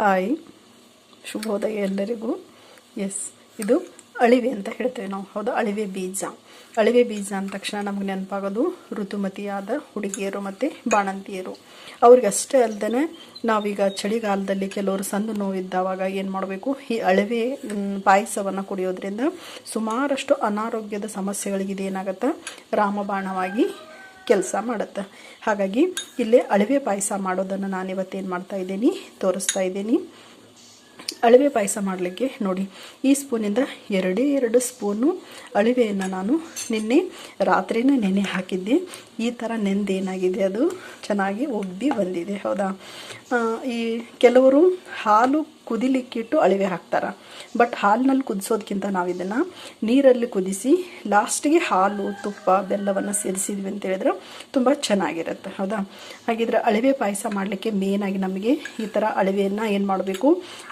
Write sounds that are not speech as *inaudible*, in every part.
Hi. ಶುಭೋದಯ ಎಲ್ಲರಿಗೂ. S ಇದು ಅಳಿವೆ ಅಂತ ಹೇಳ್ತೇವೆ ನಾವು. ಹೌದು, ಅಳಿವೆ ಬೀಜ. ಅಳಿವೆ ಬೀಜ ಅಂದ ತಕ್ಷಣ ನಮ್ಗೆ ನೆನಪಾಗೋದು ಋತುಮತಿಯಾದ ಹುಡುಗಿಯರು ಮತ್ತು ಬಾಣಂತಿಯರು. ಅವ್ರಿಗೆ ಅಷ್ಟೇ ಅಲ್ಲದೆ ನಾವೀಗ ಚಳಿಗಾಲದಲ್ಲಿ ಕೆಲವರು ಸಂದು ನೋವಿದ್ದಾವಾಗ ಏನು ಮಾಡಬೇಕು? ಈ ಅಳಿವೆ ಪಾಯಸವನ್ನು ಕುಡಿಯೋದ್ರಿಂದ ಸುಮಾರಷ್ಟು ಅನಾರೋಗ್ಯದ ಸಮಸ್ಯೆಗಳಿಗೆ ಇದೇನಾಗುತ್ತೆ ರಾಮಬಾಣವಾಗಿ ಕೆಲಸ ಮಾಡುತ್ತೆ. ಹಾಗಾಗಿ ಇಲ್ಲೇ ಅಳಿವೆ ಪಾಯಸ ಮಾಡೋದನ್ನು ನಾನು ಇವತ್ತೇನು ಮಾಡ್ತಾ ಇದ್ದೀನಿ, ತೋರಿಸ್ತಾ ಇದ್ದೀನಿ. ಅಳಿವೆ ಪಾಯಸ ಮಾಡಲಿಕ್ಕೆ ನೋಡಿ, ಈ ಸ್ಪೂನಿಂದ ಎರಡೇ ಎರಡು ಸ್ಪೂನು ಅಳಿವೆಯನ್ನು ನಾನು ನಿನ್ನೆ ರಾತ್ರಿನೇ ನೆನೆ ಹಾಕಿದ್ದೆ. ಈ ಥರ ನೆಂದೇನಾಗಿದೆ ಅದು? ಚೆನ್ನಾಗಿ ಉಬ್ಬಿ ಬಂದಿದೆ, ಹೌದಾ? ಈ ಕೆಲವರು ಹಾಲು ಕುದಿಲಿಕ್ಕಿಟ್ಟು ಅಳಿವೆ ಹಾಕ್ತಾರೆ. ಬಟ್ ಹಾಲಿನಲ್ಲಿ ಕುದಿಸೋದಕ್ಕಿಂತ ನಾವು ಇದನ್ನು ನೀರಲ್ಲಿ ಕುದಿಸಿ, ಲಾಸ್ಟಿಗೆ ಹಾಲು, ತುಪ್ಪ, ಬೆಲ್ಲವನ್ನು ಸೇರಿಸಿದ್ವಿ ಅಂತ ಹೇಳಿದ್ರೆ. ತುಂಬ ಚೆನ್ನಾಗಿರುತ್ತೆ. ಹೌದಾ? ಹಾಗಿದ್ರೆ ಅಳಿವೆ ಪಾಯಸ ಮಾಡಲಿಕ್ಕೆ ಮೇನಾಗಿ ನಮಗೆ ಈ ಥರ ಅಳಿವೆಯನ್ನು ಏನು ಮಾಡಬೇಕು?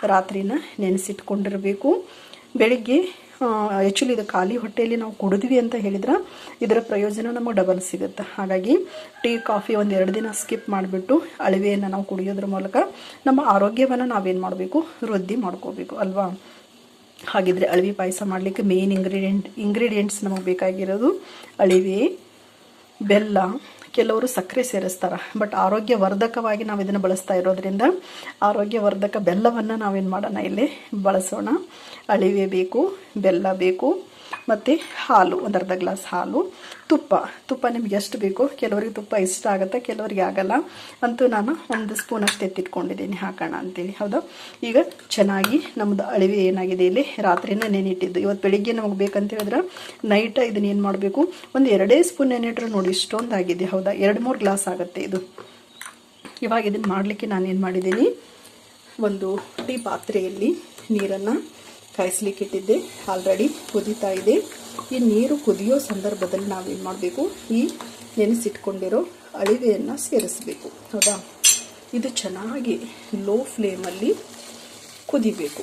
ರಾತ್ರಿನ ನೆನೆಸಿಟ್ಕೊಂಡಿರಬೇಕು. ಬೆಳಿಗ್ಗೆ ಆ್ಯಕ್ಚುಲಿ ಇದು ಖಾಲಿ ಹೊಟ್ಟೆಯಲ್ಲಿ ನಾವು ಕುಡಿದ್ವಿ ಅಂತ ಹೇಳಿದ್ರೆ ಇದರ ಪ್ರಯೋಜನ ನಮಗೆ ಡಬಲ್ ಸಿಗುತ್ತೆ. ಹಾಗಾಗಿ ಟೀ, ಕಾಫಿ ಒಂದು ಎರಡು ದಿನ ಸ್ಕಿಪ್ ಮಾಡಿಬಿಟ್ಟು ಅಳಿವೆಯನ್ನು ನಾವು ಕುಡಿಯೋದ್ರ ಮೂಲಕ ನಮ್ಮ ಆರೋಗ್ಯವನ್ನು ನಾವೇನು ಮಾಡಬೇಕು? ವೃದ್ಧಿ ಮಾಡ್ಕೋಬೇಕು, ಅಲ್ವಾ? ಹಾಗಿದ್ರೆ ಅಳಿವೆ ಪಾಯಸ ಮಾಡಲಿಕ್ಕೆ ಮೇನ್ ಇಂಗ್ರೀಡಿಯೆಂಟ್ ಇಂಗ್ರೀಡಿಯೆಂಟ್ಸ್ ನಮಗೆ ಬೇಕಾಗಿರೋದು ಅಳಿವೆ, ಬೆಲ್ಲ ಕೆಲವರು ಸಕ್ಕರೆ ಸೇರಿಸ್ತಾರೆ. ಬಟ್ ಆರೋಗ್ಯವರ್ಧಕವಾಗಿ ನಾವು ಇದನ್ನು ಬಳಸ್ತಾ ಇರೋದ್ರಿಂದ ಆರೋಗ್ಯವರ್ಧಕ ಬೆಲ್ಲವನ್ನು ನಾವೇನು ಮಾಡೋಣ ಇಲ್ಲಿ? ಬಳಸೋಣ. ಅಳಿವೆ ಬೇಕು, ಬೆಲ್ಲ ಬೇಕು ಮತ್ತು ಹಾಲು, ಒಂದು ಅರ್ಧ ಗ್ಲಾಸ್ ಹಾಲು. ತುಪ್ಪ ತುಪ್ಪ ನಿಮ್ಗೆ ಎಷ್ಟು ಬೇಕು, ಕೆಲವರಿಗೆ ತುಪ್ಪ ಇಷ್ಟ ಆಗುತ್ತೆ, ಕೆಲವರಿಗೆ ಆಗಲ್ಲ. ಅಂತೂ ನಾನು ಒಂದು ಸ್ಪೂನ್ ಅಷ್ಟು ಎತ್ತಿಟ್ಕೊಂಡಿದ್ದೀನಿ, ಹಾಕೋಣ ಅಂತೇಳಿ, ಹೌದಾ? ಈಗ ಚೆನ್ನಾಗಿ ನಮ್ಮದು ಅಳಿವೆ ಏನಾಗಿದೆ ಇಲ್ಲಿ? ರಾತ್ರಿನ ನೆನಿಟ್ಟಿದ್ದು ಇವತ್ತು ಬೆಳಿಗ್ಗೆ ನಮಗೆ ಬೇಕಂತ ಹೇಳಿದ್ರೆ ನೈಟ್ ಇದನ್ನ ಏನು ಮಾಡಬೇಕು? ಒಂದು ಎರಡೇ ಸ್ಪೂನ್ ನೆನಿಟ್ರೆ ನೋಡಿ, ಇಷ್ಟೊಂದು ಆಗಿದೆ, ಹೌದಾ? ಎರಡು ಮೂರು ಗ್ಲಾಸ್ ಆಗುತ್ತೆ ಇದು. ಇವಾಗ ಇದನ್ನು ಮಾಡಲಿಕ್ಕೆ ನಾನೇನು ಮಾಡಿದ್ದೀನಿ? ಒಂದು ಟೀ ಪಾತ್ರೆಯಲ್ಲಿ ನೀರನ್ನು ಕಾಯಿಸ್ಲಿಕ್ಕೆ ಇಟ್ಟಿದ್ದೆ ಆಲ್ರೆಡಿ ಕುದೀತಾ ಇದೆ. ಈ ನೀರು ಕುದಿಯೋ ಸಂದರ್ಭದಲ್ಲಿ ನಾವೇನು ಮಾಡಬೇಕು? ಈ ನೆನೆಸಿಟ್ಕೊಂಡಿರೋ ಅಳಿವೆಯನ್ನು ಸೇರಿಸಬೇಕು. ಹೌದಾ? ಇದು ಚೆನ್ನಾಗಿ ಲೋ ಫ್ಲೇಮಲ್ಲಿ ಕುದಿಬೇಕು.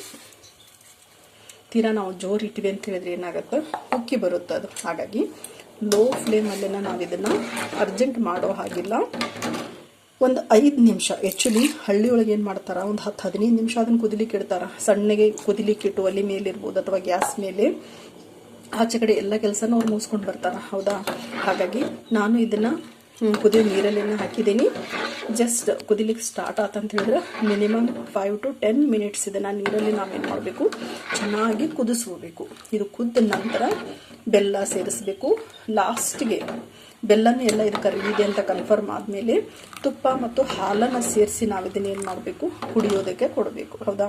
ತೀರಾ ನಾವು ಜೋರು ಇಟ್ಟಿವೆ ಅಂತ ಹೇಳಿದ್ರೆ ಏನಾಗುತ್ತೆ? ಉಕ್ಕಿ ಬರುತ್ತೆ ಅದು. ಹಾಗಾಗಿ ಲೋ ಫ್ಲೇಮಲ್ಲೇನ ನಾವು ಇದನ್ನು ಅರ್ಜೆಂಟ್ ಮಾಡೋ ಹಾಗಿಲ್ಲ. ಒಂದು ಐದು ನಿಮಿಷ. ಆ್ಯಕ್ಚುಲಿ ಹಳ್ಳಿ ಒಳಗೆ ಏನು ಮಾಡ್ತಾರೆ? ಒಂದು ಹತ್ತು ಹದಿನೈದು ನಿಮಿಷ ಅದನ್ನು ಕುದಿಲಿಕ್ಕೆ ಇಡ್ತಾರೆ. ಸಣ್ಣಗೆ ಕುದಿಲಿಕ್ಕೆ ಇಟ್ಟು ಒಲೆ ಮೇಲೆ ಇರ್ಬೋದು ಅಥವಾ ಗ್ಯಾಸ್ ಮೇಲೆ. ಆಚೆ ಕಡೆ ಎಲ್ಲ ಕೆಲಸನೂ ಅವ್ರು ಮುಗಿಸ್ಕೊಂಡು ಬರ್ತಾರೆ. ಹೌದಾ? ಹಾಗಾಗಿ ನಾನು ಇದನ್ನು ಕುದಿ ನೀರಲ್ಲೇನ ಹಾಕಿದ್ದೀನಿ. ಜಸ್ಟ್ ಕುದಿಲಿಕ್ಕೆ ಸ್ಟಾರ್ಟ್ ಆತಂತ ಹೇಳಿದ್ರೆ minimum five to ten minutes ಇದನ್ನು ನೀರಲ್ಲಿ ನಾವೇನು ಮಾಡಬೇಕು? ಚೆನ್ನಾಗಿ ಕುದಿಸ್ಕೋಬೇಕು. ಇದು ಕುದ್ದ ನಂತರ ಬೆಲ್ಲ ಸೇರಿಸಬೇಕು. ಲಾಸ್ಟ್ಗೆ ಬೆಲ್ಲನೂ ಎಲ್ಲ ಇದು ಕರಗಿದೆ ಅಂತ ಕನ್ಫರ್ಮ್ ಆದಮೇಲೆ ತುಪ್ಪ ಮತ್ತು ಹಾಲನ್ನು ಸೇರಿಸಿ ನಾವು ಇದನ್ನ ಏನು ಮಾಡಬೇಕು? ಕುಡಿಯೋದಕ್ಕೆ ಕೊಡಬೇಕು. ಹೌದಾ?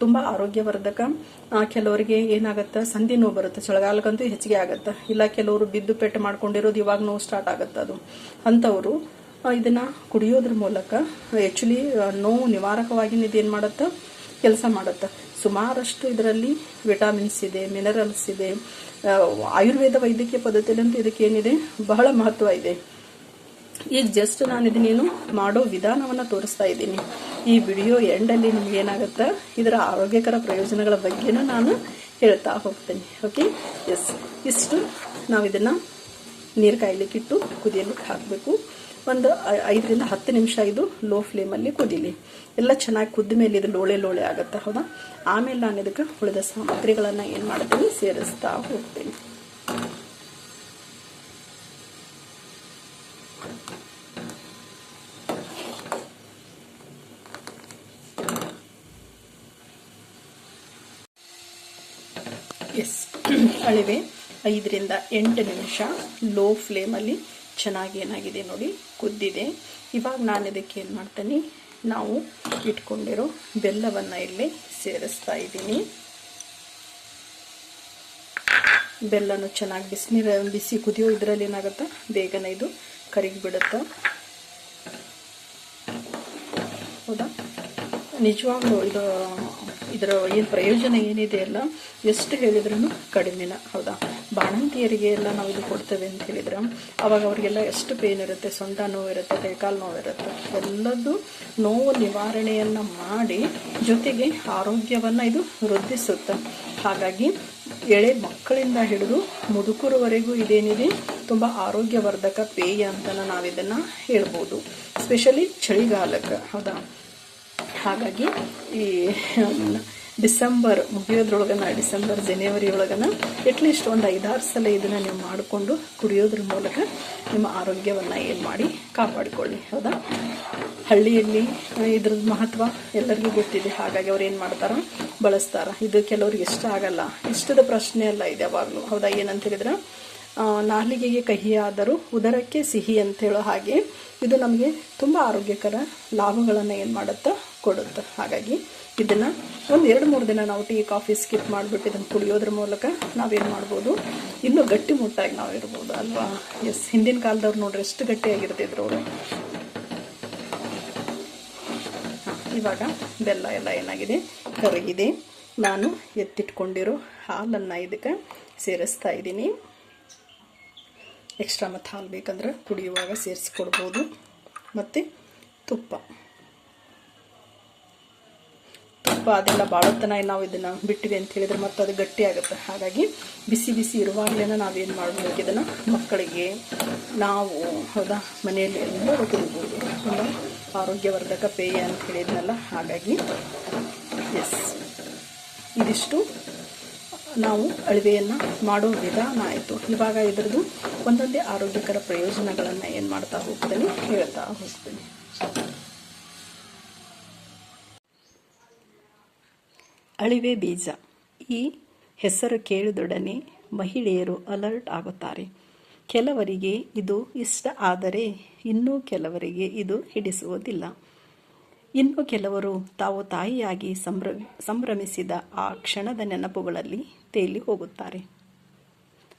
ತುಂಬ ಆರೋಗ್ಯವರ್ಧಕ. ಕೆಲವರಿಗೆ ಏನಾಗುತ್ತೆ? ಸಂಧಿ ನೋವು ಬರುತ್ತೆ. ಚಳಿಗಾಲಕ್ಕಂತೂ ಹೆಚ್ಚಿಗೆ ಆಗುತ್ತೆ. ಇಲ್ಲ, ಕೆಲವರು ಬಿದ್ದು ಪೆಟ್ಟು ಮಾಡ್ಕೊಂಡಿರೋದು ಇವಾಗ ನೋವು ಸ್ಟಾರ್ಟ್ ಆಗುತ್ತೆ ಅದು. ಅಂಥವರು ಇದನ್ನು ಕುಡಿಯೋದ್ರ ಮೂಲಕ ಆ್ಯಕ್ಚುಲಿ ನೋವು ನಿವಾರಕವಾಗಿ ಇದೇನು ಮಾಡುತ್ತೆ? ಕೆಲಸ ಮಾಡುತ್ತೆ. ಸುಮಾರಷ್ಟು ಇದರಲ್ಲಿ ವಿಟಾಮಿನ್ಸ್ ಇದೆ ಮಿನರಲ್ಸ್ ಇದೆ. ಆಯುರ್ವೇದ ವೈದ್ಯಕೀಯ ಪದ್ಧತಿಯಲ್ಲಂತೂ ಇದಕ್ಕೇನಿದೆ ಬಹಳ ಮಹತ್ವ ಇದೆ. ಈಗ ಜಸ್ಟ್ ನಾನು ಇದನ್ನೇನು ಮಾಡೋ ವಿಧಾನವನ್ನು ತೋರಿಸ್ತಾ ಇದ್ದೀನಿ. ಈ ವಿಡಿಯೋ ಎಂಡಲ್ಲಿ ನಿಮ್ಗೆ ಏನಾಗುತ್ತೆ? ಇದರ ಆರೋಗ್ಯಕರ ಪ್ರಯೋಜನಗಳ ಬಗ್ಗೆನೂ ನಾನು ಹೇಳ್ತಾ ಹೋಗ್ತೇನೆ. ಓಕೆ ಎಸ್ ಇಷ್ಟು. ನಾವು ಇದನ್ನು ನೀರು ಕಾಯ್ಲಿಕ್ಕಿಟ್ಟು ಕುದಿಯಲಿಕ್ಕೆ ಹಾಕಬೇಕು ಒಂದು ಐದರಿಂದ ಹತ್ತು ನಿಮಿಷ ಇದು ಲೋ ಫ್ಲೇಮಲ್ಲಿ ಕುದಿಲಿ. ಎಲ್ಲ ಚೆನ್ನಾಗಿ ಕುದ್ದ ಮೇಲೆ ಇದು ಲೋಳೆ ಲೋಳೆ ಆಗುತ್ತೆ, ಹೌದಾ? ಆಮೇಲೆ ನಾನು ಇದಕ್ಕೆ ಉಳಿದ ಸಾಮಗ್ರಿಗಳನ್ನು ಏನು ಮಾಡ್ತೀನಿ, ಸೇರಿಸ್ತಾ ಹೋಗ್ತೀನಿ. ಎಸ್ *clears throat* ಅಳಿವೆ, ಐದರಿಂದ ಎಂಟು ನಿಮಿಷ ಲೋ ಫ್ಲೇಮಲ್ಲಿ ಚೆನ್ನಾಗಿ ಏನಾಗಿದೆ ನೋಡಿ, ಕುದ್ದಿದೆ. ಇವಾಗ ನಾನು ಇದಕ್ಕೆ ಏನು ಮಾಡ್ತೀನಿ, ನಾವು ಇಟ್ಕೊಂಡಿರೋ ಬೆಲ್ಲವನ್ನು ಇಲ್ಲಿ ಸೇರಿಸ್ತಾ ಇದ್ದೀನಿ. ಬೆಲ್ಲನೂ ಚೆನ್ನಾಗಿ ಬಿಸಿನೀರ ಬಿಸಿ ಕುದಿಯೋ ಇದರಲ್ಲಿ ಏನಾಗುತ್ತೆ? ಬೇಗನೆ ಇದು ಕರಿಗಿ ಬಿಡುತ್ತೆ ಹೌದಾ? ನಿಜವಾಗ್ಲೂ ಇದು, ಇದರ ಏನು ಪ್ರಯೋಜನ ಏನಿದೆ ಅಲ್ಲ ಎಷ್ಟು ಹೇಳಿದ್ರೂ ಕಡಿಮೆನ ಹೌದಾ? ಬಾಣಂತಿಯರಿಗೆ ಎಲ್ಲ ನಾವು ಇದು ಕೊಡ್ತೇವೆ ಅಂತ ಹೇಳಿದ್ರೆ, ಅವಾಗ ಅವರಿಗೆಲ್ಲ ಎಷ್ಟು ಪೇನ್ ಇರುತ್ತೆ, ಸೊಂಟ ನೋವು ಇರುತ್ತೆ ಕೈಕಾಲು ನೋವು ಇರುತ್ತೆ ಎಲ್ಲದೂ ನೋವು ನಿವಾರಣೆಯನ್ನು ಮಾಡಿ ಜೊತೆಗೆ ಆರೋಗ್ಯವನ್ನು ಇದು ವೃದ್ಧಿಸುತ್ತೆ. ಹಾಗಾಗಿ ಎಳೆ ಮಕ್ಕಳಿಂದ ಹಿಡಿದು ಮುದುಕರವರೆಗೂ ಇದೇನಿದೆ, ತುಂಬ ಆರೋಗ್ಯವರ್ಧಕ ಪೇಯ ಅಂತ ನಾವಿದನ್ನು ಹೇಳ್ಬೋದು. ಸ್ಪೆಷಲಿ ಚಳಿಗಾಲಕ್ಕೆ, ಹೌದಾ? ಹಾಗಾಗಿ ಈ ಡಿಸೆಂಬರ್ ಮುಗಿಯೋದ್ರೊಳಗನ ಡಿಸೆಂಬರ್ ಜನವರಿ ಒಳಗನ ಅಟ್ಲೀಸ್ಟ್ ಒಂದು ಐದಾರು ಸಲ ಇದನ್ನು ನೀವು ಮಾಡಿಕೊಂಡು ಕುಡಿಯೋದ್ರ ಮೂಲಕ ನಿಮ್ಮ ಆರೋಗ್ಯವನ್ನು ಏನು ಮಾಡಿ ಕಾಪಾಡಿಕೊಳ್ಳಿ, ಹೌದಾ? ಹಳ್ಳಿಯಲ್ಲಿ ಇದ್ರದ್ದು ಮಹತ್ವ ಎಲ್ಲರಿಗೂ ಗೊತ್ತಿದೆ, ಹಾಗಾಗಿ ಅವ್ರು ಏನು ಮಾಡ್ತಾರ? ಬಳಸ್ತಾರ. ಇದು ಕೆಲವ್ರಿಗೆ ಇಷ್ಟ ಆಗಲ್ಲ. ಇಷ್ಟದ ಪ್ರಶ್ನೆ ಅಲ್ಲ ಇದೆ ಯಾವಾಗಲೂ. ಹೌದಾ? ಏನಂತ ಹೇಳಿದ್ರೆ ನಾಲಿಗೆಗೆ ಕಹಿಯಾದರೂ ಉದರಕ್ಕೆ ಸಿಹಿ ಅಂತ ಹೇಳೋ ಹಾಗೆ ಇದು ನಮಗೆ ತುಂಬ ಆರೋಗ್ಯಕರ ಲಾಭಗಳನ್ನು ಏನು ಮಾಡುತ್ತಾ, ಕೊಡುತ್ತೆ. ಹಾಗಾಗಿ ಇದನ್ನು ಒಂದು ಎರಡು ಮೂರು ದಿನ ನಾವು ಟೀ, ಕಾಫಿ ಸ್ಕಿಪ್ ಮಾಡಿಬಿಟ್ಟು ಇದನ್ನು ಕುಡಿಯೋದ್ರ ಮೂಲಕ ನಾವೇನು ಮಾಡ್ಬೋದು, ಇನ್ನೂ ಗಟ್ಟಿ ಮುಟ್ಟಾಗಿ ನಾವು ಇರ್ಬೋದು ಅಲ್ವಾ? ಎಸ್ ಹಿಂದಿನ ಕಾಲದವ್ರು ನೋಡ್ರಿ ಎಷ್ಟು ಗಟ್ಟಿಯಾಗಿರ್ತಿದ್ರು ಅವರು. ಇವಾಗ ಬೆಲ್ಲ ಎಲ್ಲ ಏನಾಗಿದೆ? ಕರಗಿದೆ. ನಾನು ಎತ್ತಿಟ್ಕೊಂಡಿರೋ ಹಾಲನ್ನು ಇದಕ್ಕೆ ಸೇರಿಸ್ತಾ ಇದ್ದೀನಿ. ಎಕ್ಸ್ಟ್ರಾ ಮತ್ತು ಹಾಲು ಬೇಕಂದ್ರೆ ಕುಡಿಯುವಾಗ ಸೇರಿಸ್ಕೊಡ್ಬೋದು. ಮತ್ತು ತುಪ್ಪ. ತುಪ್ಪ ಅದೆಲ್ಲ ಬಾಳೋತನ ನಾವು ಇದನ್ನು ಬಿಟ್ಟಿವಿ ಅಂತ ಹೇಳಿದ್ರೆ ಮತ್ತು ಅದು ಗಟ್ಟಿ ಆಗುತ್ತೆ. ಹಾಗಾಗಿ ಬಿಸಿ ಬಿಸಿ ಇರುವಾಗಲೇ ನಾವೇನು ಮಾಡಬೇಕು ಇದನ್ನು ಮಕ್ಕಳಿಗೆ? ನಾವು ಹೌದಾ? ಮನೆಯಲ್ಲಿ ಎಲ್ಲರೂ ಒಂದು ಆರೋಗ್ಯವರ್ಧಕ ಪೇಯ ಅಂತ ಹೇಳಿದ್ನಲ್ಲ, ಹಾಗಾಗಿ ಎಸ್. ಇದಿಷ್ಟು. ನಾವು ಅಳಿವೆಯನ್ನು ಮಾಡೋ ವಿಧಾನ ಆಯಿತು. ಇವಾಗ ಇದರದ್ದು ಒಂದೊಂದೇ ಆರೋಗ್ಯಕರ ಪ್ರಯೋಜನಗಳನ್ನು ಏನು ಮಾಡ್ತಾ ಹೋಗ್ತೀನಿ ಹೇಳ್ತಾ ಹೋಗ್ತೀನಿ. ಅಳಿವೆ ಬೀಜ. ಈ ಹೆಸರು ಕೇಳಿದೊಡನೆ ಮಹಿಳೆಯರು ಅಲರ್ಟ್ ಆಗುತ್ತಾರೆ. ಕೆಲವರಿಗೆ ಇದು ಇಷ್ಟ ಆದರೆ ಇನ್ನೂ ಕೆಲವರಿಗೆ ಇದು ಹಿಡಿಸುವುದಿಲ್ಲ. ಇನ್ನು ಕೆಲವರು ತಾವು ತಾಯಿಯಾಗಿ ಸಂಭ್ರ ಸಂಭ್ರಮಿಸಿದ ಆ ಕ್ಷಣದ ನೆನಪುಗಳಲ್ಲಿ ತೇಲಿ ಹೋಗುತ್ತಾರೆ.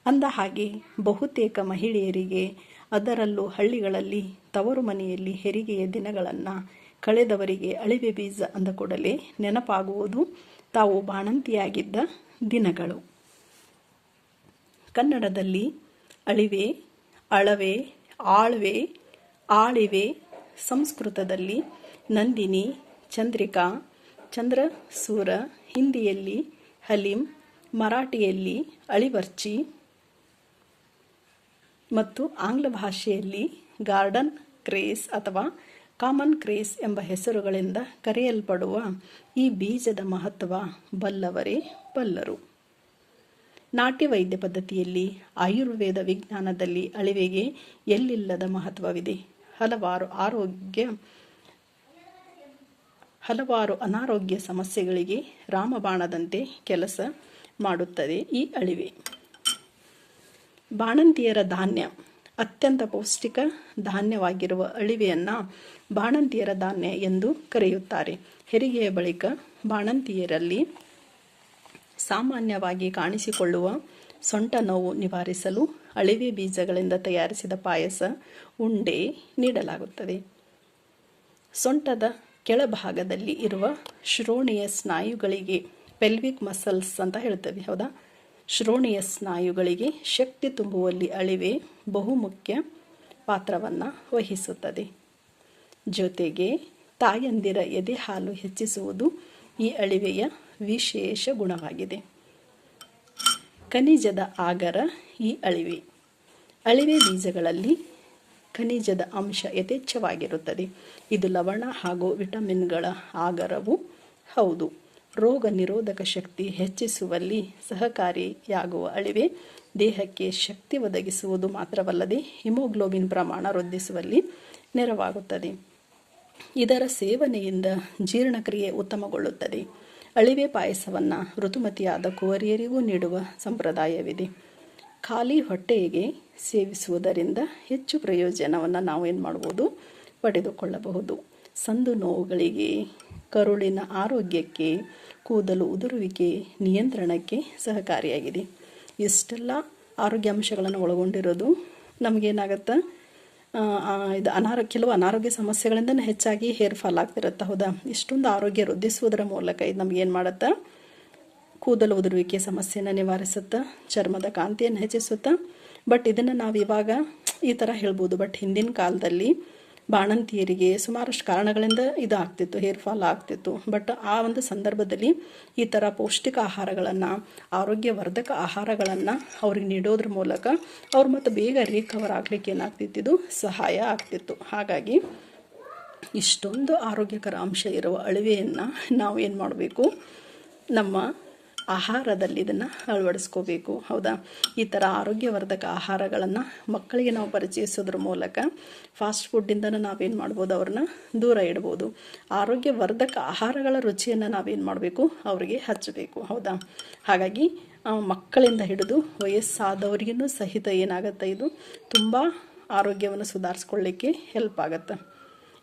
ಅಂದ ಹಾಗೆ ಬಹುತೇಕ ಮಹಿಳೆಯರಿಗೆ ಅದರಲ್ಲೂ ಹಳ್ಳಿಗಳಲ್ಲಿ ತವರು ಮನೆಯಲ್ಲಿ ಹೆರಿಗೆಯ ದಿನಗಳನ್ನು ಕಳೆದವರಿಗೆ ಅಳಿವೆ ಬೀಜ ಅಂದ ಕೂಡಲೇ ನೆನಪಾಗುವುದು. ತಾವು ಬಾಣಂತಿಯಾಗಿದ್ದ ದಿನಗಳು. ಕನ್ನಡದಲ್ಲಿ ಅಳಿವೆ, ಅಳವೆ, ಆಳ್ವೆ, ಆಳಿವೆ. ಸಂಸ್ಕೃತದಲ್ಲಿ ನಂದಿನಿ, ಚಂದ್ರಿಕಾ, ಚಂದ್ರಸೂರ. ಹಿಂದಿಯಲ್ಲಿ ಹಲೀಂ, ಮರಾಠಿಯಲ್ಲಿ ಅಳಿವರ್ಚಿ. ಮತ್ತು ಆಂಗ್ಲ ಭಾಷೆಯಲ್ಲಿ ಗಾರ್ಡನ್ ಕ್ರೇಸ್ ಅಥವಾ ಕಾಮನ್ ಕ್ರೇಸ್ ಎಂಬ ಹೆಸರುಗಳಿಂದ ಕರೆಯಲ್ಪಡುವ ಈ ಬೀಜದ ಮಹತ್ವ ಬಲ್ಲವರೇ ಬಲ್ಲರು. ನಾಟ್ಯ ವೈದ್ಯ ಪದ್ಧತಿಯಲ್ಲಿ ಆಯುರ್ವೇದ ವಿಜ್ಞಾನದಲ್ಲಿ ಅಳಿವೆಗೆ ಎಲ್ಲಿಲ್ಲದ ಮಹತ್ವವಿದೆ. ಹಲವಾರು ಆರೋಗ್ಯ, ಹಲವಾರು ಅನಾರೋಗ್ಯ ಸಮಸ್ಯೆಗಳಿಗೆ ರಾಮಬಾಣದಂತೆ ಕೆಲಸ ಮಾಡುತ್ತದೆ ಈ ಅಳಿವೆ. ಬಾಣಂತಿಯರ ಧಾನ್ಯ, ಅತ್ಯಂತ ಪೌಷ್ಟಿಕ ಧಾನ್ಯವಾಗಿರುವ ಅಳಿವೆಯನ್ನು ಬಾಣಂತಿಯರ ಧಾನ್ಯ ಎಂದು ಕರೆಯುತ್ತಾರೆ. ಹೆರಿಗೆಯ ಬಳಿಕ ಬಾಣಂತಿಯರಲ್ಲಿ ಸಾಮಾನ್ಯವಾಗಿ ಕಾಣಿಸಿಕೊಳ್ಳುವ ಸೊಂಟ ನೋವು ನಿವಾರಿಸಲು ಅಳಿವೆ ಬೀಜಗಳಿಂದ ತಯಾರಿಸಿದ ಪಾಯಸ ಉಂಡೆ ನೀಡಲಾಗುತ್ತದೆ. ಸೊಂಟದ ಕೆಳಭಾಗದಲ್ಲಿ ಇರುವ ಶ್ರೋಣಿಯ ಸ್ನಾಯುಗಳಿಗೆ ಪೆಲ್ವಿಕ್ ಮಸಲ್ಸ್ ಅಂತ ಹೇಳ್ತೇವೆ, ಹೌದಾ? ಶ್ರೋಣಿಯ ಸ್ನಾಯುಗಳಿಗೆ ಶಕ್ತಿ ತುಂಬುವಲ್ಲಿ ಅಳಿವೆ ಬಹುಮುಖ್ಯ ಪಾತ್ರವನ್ನು ವಹಿಸುತ್ತದೆ. ಜೊತೆಗೆ ತಾಯಂದಿರ ಎದೆ ಹಾಲು ಹೆಚ್ಚಿಸುವುದು ಈ ಅಳಿವೆಯ ವಿಶೇಷ ಗುಣವಾಗಿದೆ. ಖನಿಜದ ಆಗರ ಈ ಅಳಿವೆ. ಅಳಿವೆ ಬೀಜಗಳಲ್ಲಿ ಖನಿಜದ ಅಂಶ ಯಥೇಚ್ಛವಾಗಿರುತ್ತದೆ. ಇದು ಲವಣ ಹಾಗೂ ವಿಟಮಿನ್ಗಳ ಆಗರವು ಹೌದು. ರೋಗ ನಿರೋಧಕ ಶಕ್ತಿ ಹೆಚ್ಚಿಸುವಲ್ಲಿ ಸಹಕಾರಿಯಾಗುವ ಅಳಿವೆ ದೇಹಕ್ಕೆ ಶಕ್ತಿ ಒದಗಿಸುವುದು ಮಾತ್ರವಲ್ಲದೆ ಹಿಮೋಗ್ಲೋಬಿನ್ ಪ್ರಮಾಣ ವೃದ್ಧಿಸುವಲ್ಲಿ ನೆರವಾಗುತ್ತದೆ. ಇದರ ಸೇವನೆಯಿಂದ ಜೀರ್ಣಕ್ರಿಯೆ ಉತ್ತಮಗೊಳ್ಳುತ್ತದೆ. ಅಳಿವೆ ಪಾಯಸವನ್ನು ಋತುಮತಿಯಾದ ಕುವರಿಯರಿಗೂ ನೀಡುವ ಸಂಪ್ರದಾಯವಿದೆ. ಖಾಲಿ ಹೊಟ್ಟೆಗೆ ಸೇವಿಸುವುದರಿಂದ ಹೆಚ್ಚು ಪ್ರಯೋಜನವನ್ನು ನಾವು ಏನು ಮಾಡ್ಬೋದು ಪಡೆದುಕೊಳ್ಳಬಹುದು. ಸಂದು ನೋವುಗಳಿಗೆ ಕರುಳಿನ ಆರೋಗ್ಯಕ್ಕೆ, ಕೂದಲು ಉದುರುವಿಕೆ, ನಿಯಂತ್ರಣಕ್ಕೆ ಸಹಕಾರಿಯಾಗಿದೆ. ಇಷ್ಟೆಲ್ಲ ಆರೋಗ್ಯ ಅಂಶಗಳನ್ನು ಒಳಗೊಂಡಿರೋದು ನಮಗೇನಾಗತ್ತೆ? ಇದು ಅನಾರೋ, ಕೆಲವು ಅನಾರೋಗ್ಯ ಸಮಸ್ಯೆಗಳಿಂದ ಹೆಚ್ಚಾಗಿ ಹೇರ್ ಫಾಲ್ ಆಗ್ತಿರುತ್ತೆ, ಹೌದಾ? ಇಷ್ಟೊಂದು ಆರೋಗ್ಯ ವೃದ್ಧಿಸುವುದರ ಮೂಲಕ ಇದು ನಮಗೇನು ಮಾಡುತ್ತೆ? ಕೂದಲು ಉದುರುವಿಕೆ ಸಮಸ್ಯೆನ ನಿವಾರಿಸುತ್ತೆ, ಚರ್ಮದ ಕಾಂತಿಯನ್ನು ಹೆಚ್ಚಿಸುತ್ತೆ, ಬಟ್ ಇದನ್ನು ನಾವು ಇವಾಗ ಈ ಥರ ಹೇಳ್ಬೋದು, ಬಟ್ ಹಿಂದಿನ ಕಾಲದಲ್ಲಿ ಬಾಣಂತಿಯರಿಗೆ ಸುಮಾರಷ್ಟು ಕಾರಣಗಳಿಂದ ಇದು ಆಗ್ತಿತ್ತು ಹೇರ್ ಫಾಲ್ ಆಗ್ತಿತ್ತು. ಬಟ್ ಆ ಒಂದು ಸಂದರ್ಭದಲ್ಲಿ ಈ ಥರ ಪೌಷ್ಟಿಕ ಆಹಾರಗಳನ್ನು ಆರೋಗ್ಯವರ್ಧಕ ಆಹಾರಗಳನ್ನು ಅವ್ರಿಗೆ ನೀಡೋದ್ರ ಮೂಲಕ ಅವ್ರು ಮತ್ತು ಬೇಗ ರಿಕವರ್ ಆಗಲಿಕ್ಕೆ ಏನಾಗ್ತಿತ್ತು, ಇದು ಸಹಾಯ ಆಗ್ತಿತ್ತು. ಹಾಗಾಗಿ ಇಷ್ಟೊಂದು ಆರೋಗ್ಯಕರ ಅಂಶ ಇರುವ ಅಳಿವೆಯನ್ನು ನಾವು ಏನು ಮಾಡಬೇಕು, ನಮ್ಮ ಆಹಾರದಲ್ಲಿ ಇದನ್ನು ಅಳವಡಿಸ್ಕೋಬೇಕು. ಹೌದಾ? ಈ ಥರ ಆರೋಗ್ಯವರ್ಧಕ ಆಹಾರಗಳನ್ನು ಮಕ್ಕಳಿಗೆ ನಾವು ಪರಿಚಯಿಸೋದ್ರ ಮೂಲಕ ಫಾಸ್ಟ್ ಫುಡ್ಡಿಂದನೂ ನಾವೇನು ಮಾಡ್ಬೋದು? ಅವ್ರನ್ನ ದೂರ ಇಡ್ಬೋದು. ಆರೋಗ್ಯವರ್ಧಕ ಆಹಾರಗಳ ರುಚಿಯನ್ನು ನಾವೇನು ಮಾಡಬೇಕು? ಅವರಿಗೆ ಹಚ್ಚಬೇಕು. ಹೌದಾ? ಹಾಗಾಗಿ ಮಕ್ಕಳಿಂದ ಹಿಡಿದು ವಯಸ್ಸಾದವರಿಗೂ ಸಹಿತ ಏನಾಗುತ್ತೆ ಇದು? ತುಂಬ ಆರೋಗ್ಯವನ್ನು ಸುಧಾರಿಸ್ಕೊಳ್ಳಿಕ್ಕೆ ಹೆಲ್ಪ್ ಆಗುತ್ತೆ.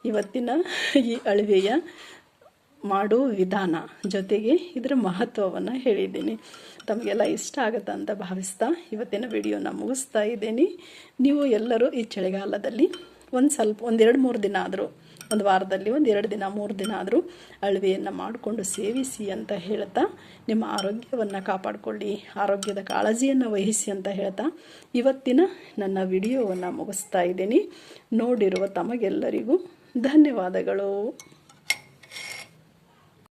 ಇವತ್ತಿನ ಈ ಅಳಿವೆಯ ಮಾಡೋ ವಿಧಾನ ಜೊತೆಗೆ ಇದರ ಮಹತ್ವವನ್ನು ಹೇಳಿದ್ದೀನಿ. ತಮಗೆಲ್ಲ ಇಷ್ಟ ಆಗುತ್ತೆ ಅಂತ ಭಾವಿಸ್ತಾ ಇವತ್ತಿನ ವಿಡಿಯೋನ ಮುಗಿಸ್ತಾ ಇದ್ದೀನಿ. ನೀವು ಎಲ್ಲರೂ ಈ ಚಳಿಗಾಲದಲ್ಲಿ ಒಂದು ಸ್ವಲ್ಪ ಒಂದೆರಡು ಮೂರು ದಿನ ಆದರೂ, ಒಂದು ವಾರದಲ್ಲಿ ಒಂದು ಎರಡು ದಿನ, ಮೂರು ದಿನ ಆದರೂ ಅಳವೆಯನ್ನು ಮಾಡಿಕೊಂಡು ಸೇವಿಸಿ ಅಂತ ಹೇಳ್ತಾ, ನಿಮ್ಮ ಆರೋಗ್ಯವನ್ನು ಕಾಪಾಡಿಕೊಳ್ಳಿ, ಆರೋಗ್ಯದ ಕಾಳಜಿಯನ್ನು ವಹಿಸಿ ಅಂತ ಹೇಳ್ತಾ ಇವತ್ತಿನ ನನ್ನ ವಿಡಿಯೋವನ್ನು ಮುಗಿಸ್ತಾ ಇದ್ದೀನಿ. ನೋಡಿರುವ ತಮಗೆಲ್ಲರಿಗೂ ಧನ್ಯವಾದಗಳು.